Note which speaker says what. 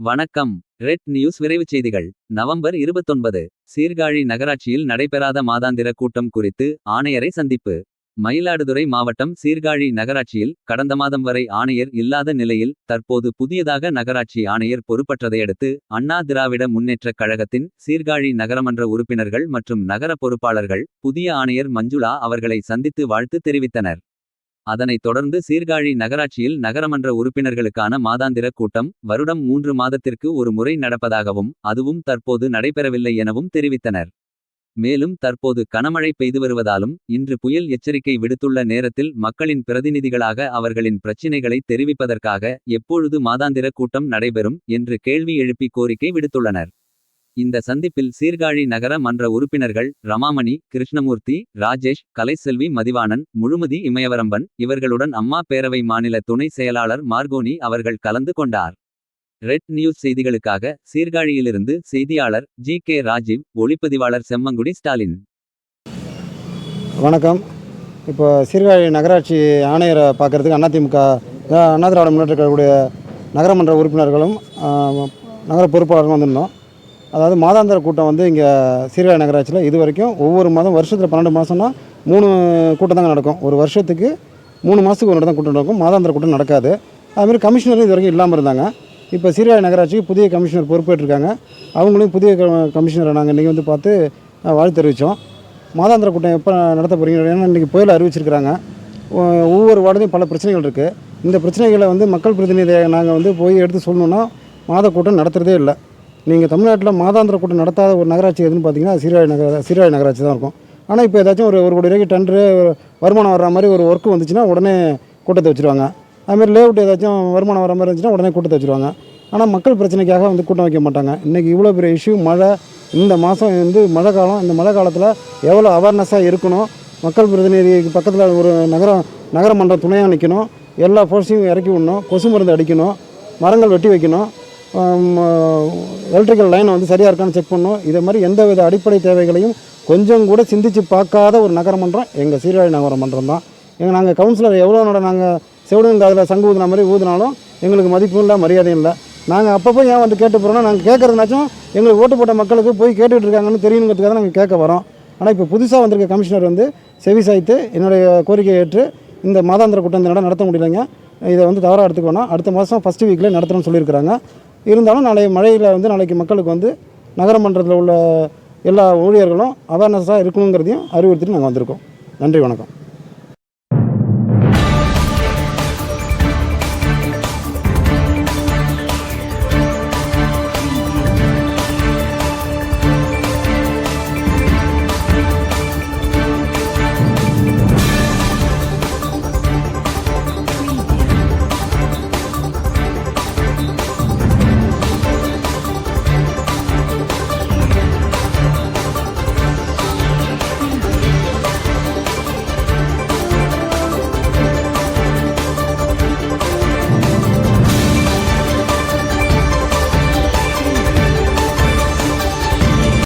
Speaker 1: வணக்கம். Red news விரைவுச் செய்திகள். நவம்பர் இருபத்தொன்பது. சீர்காழி நகராட்சியில் நடைபெறாத மாதாந்திர கூட்டம் குறித்து ஆணையரை சந்திப்பு. மயிலாடுதுறை மாவட்டம் சீர்காழி நகராட்சியில் கடந்த மாதம் வரை ஆணையர் இல்லாத நிலையில் தற்போது புதியதாக நகராட்சி ஆணையர் பொறுப்பற்றதையடுத்து அண்ணா திராவிட முன்னேற்றக் கழகத்தின் சீர்காழி நகரமன்ற உறுப்பினர்கள் மற்றும் நகர பொறுப்பாளர்கள் புதிய ஆணையர் மஞ்சுளா அவர்களை சந்தித்து வாழ்த்து தெரிவித்தனர். அதனைத் தொடர்ந்து சீர்காழி நகராட்சியில் நகரமன்ற உறுப்பினர்களுக்கான மாதாந்திர கூட்டம் வருடம் மூன்று மாதத்திற்கு ஒரு முறை நடப்பதாகவும் அதுவும் தற்போது நடைபெறவில்லை எனவும் தெரிவித்தனர். மேலும் தற்போது கனமழை பெய்து வருவதாலும் இன்று புயல் எச்சரிக்கை விடுத்துள்ள நேரத்தில் மக்களின் பிரதிநிதிகளாக அவர்களின் பிரச்சினைகளை தெரிவிப்பதற்காக எப்பொழுது மாதாந்திர கூட்டம் நடைபெறும் என்று கேள்வி எழுப்பி கோரிக்கை விடுத்துள்ளனர். இந்த சந்திப்பில் சீர்காழி நகர மன்ற உறுப்பினர்கள் ரமாமணி கிருஷ்ணமூர்த்தி ராஜேஷ் கலைசெல்வி மதிவாணன் முழுமதி இமயவரம்பன் இவர்களுடன் அம்மா பேரவை மாநில துணை செயலாளர் மார்கோனி அவர்கள் கலந்து கொண்டார். ரெட் நியூஸ் செய்திகளுக்காக சீர்காழியிலிருந்து செய்தியாளர் ஜி கே ராஜீவ் ஒளிப்பதிவாளர் செம்மங்குடி ஸ்டாலின்.
Speaker 2: வணக்கம். இப்போ சீர்காழி நகராட்சி ஆணையரை பார்க்குறதுக்கு அதிமுக அண்ணா திராவிட முன்னேற்ற கழகக்கூடிய நகரமன்ற உறுப்பினர்களும் நகர பொறுப்பாளர்களும் வந்திருந்தோம். அதாவது மாதாந்திர கூட்டம் வந்து இங்கே சீர்காழி நகராட்சியில் இது வரைக்கும் ஒவ்வொரு மாதம் வருஷத்தில் பன்னெண்டு மாதம்னா மூணு கூட்டம் தாங்க நடக்கும். ஒரு வருஷத்துக்கு மூணு மாதத்துக்கு ஒரு தான் கூட்டம் நடக்கும். மாதாந்திர கூட்டம் நடக்காது. அதுமாதிரி கமிஷனரும் இது வரைக்கும் இல்லாமல் இருந்தாங்க. இப்போ சீர்காழி நகராட்சிக்கு புதிய கமிஷனர் பொறுப்பேற்றிருக்காங்க. அவங்களையும் புதிய க- கமிஷனரை நாங்கள் இன்றைக்கி வந்து பார்த்து வாழ்த்து தெரிவித்தோம் மாதாந்திர கூட்டம் எப்போ நடத்த போகிறீங்க ஏன்னா இன்றைக்கி புயல் அறிவிச்சிருக்கிறாங்க. ஒ- ஒவ்வொரு வார்டுலையும் பல பிரச்சனைகள் இருக்குது இந்த பிரச்சனைகளை வந்து மக்கள் பிரதிநிதியை நாங்கள் வந்து போய் எடுத்து சொல்லணுன்னா மாத கூட்டம் நடத்துகிறதே இல்லை. நீங்கள் தமிழ்நாட்டில் மாதாந்திர கூட்டம் நடத்தாத ஒரு நகராட்சி எதுன்னு பார்த்தீங்கன்னா அது சீர்காழி நகர சீர்காழி நகராட்சி தான் இருக்கும். ஆனால் இப்போ ஏதாச்சும் ஒரு ஒரு கோடி ரூபாய்க்கு டெண்டரு வருமானம் வர்ற மாதிரி ஒரு ஒர்க்கு வந்துச்சுன்னா உடனே கூட்டத்தை வச்சுருவாங்க. அதுமாதிரி லேஅவுட் ஏதாச்சும் வருமானம் வர மாதிரி இருந்துச்சுன்னா உடனே கூட்டத்தை வச்சுருவாங்க. ஆனால் மக்கள் பிரச்சனைக்காக வந்து கூட்டம் வைக்க மாட்டாங்க. இன்றைக்கி இவ்வளோ பெரிய இஷ்யூ மழை இந்த மாதம் வந்து மழை காலம் இந்த மழை காலத்தில் எவ்வளோ அவேர்னஸாக இருக்கணும்? மக்கள் பிரதிநிதிக்கு பக்கத்தில் ஒரு நகரம் நகரமன்றம் துணையாக நிற்கணும் எல்லா ஃபோர்ஸையும் இறக்கி விடணும். கொசு மருந்து அடிக்கணும். மரங்கள் வெட்டி வைக்கணும். எலக்ட்ரிக்கல் லைனை வந்து சரியாக இருக்கான்னு செக் பண்ணணும் இதை மாதிரி எந்த வித அடிப்படை தேவைகளையும் கொஞ்சம் கூட சிந்தித்து பார்க்காத ஒரு நகரமன்றம் எங்கள் சீர்காழி நகரமன்றம் தான். எங்கள் நாங்கள் கவுன்சிலர் எவ்வளோ நட நாங்கள் செவிடன் காதில் சங்கு ஊதுன மாதிரி ஊதுனாலும் எங்களுக்கு மதிப்பும் இல்லை மரியாதையும் இல்லை. நாங்கள் அப்பப்போ ஏன் வந்து கேட்டு போகிறோம்னா நாங்கள் கேட்குறதுனாச்சும் எங்களுக்கு ஓட்டு போட்ட மக்களுக்கு போய் கேட்டுக்கிட்டு இருக்காங்கன்னு தெரியணுங்கிறதுக்காக நாங்கள் கேட்க வரோம். ஆனால் இப்போ புதுசாக வந்திருக்க கமிஷனர் வந்து செவி சாய்த்து என்னுடைய கோரிக்கையை ஏற்று இந்த மாதாந்திர கூட்டம் இந்த நடத்த முடியலைங்க. இதை வந்து தவறாக எடுத்துக்கணும் அடுத்த மாதம் ஃபஸ்ட்டு வீக்கில் நடத்தணும்னு சொல்லியிருக்கிறாங்க. இருந்தாலும் நாளை மழையில் வந்து நாளைக்கு மக்களுக்கு வந்து நகரமன்றத்தில் உள்ள எல்லா ஊழியர்களும் அவேர்னஸாக இருக்கணுங்கிறதையும் அறிவுறுத்திட்டு நாங்கள் வந்திருக்கோம். நன்றி வணக்கம்.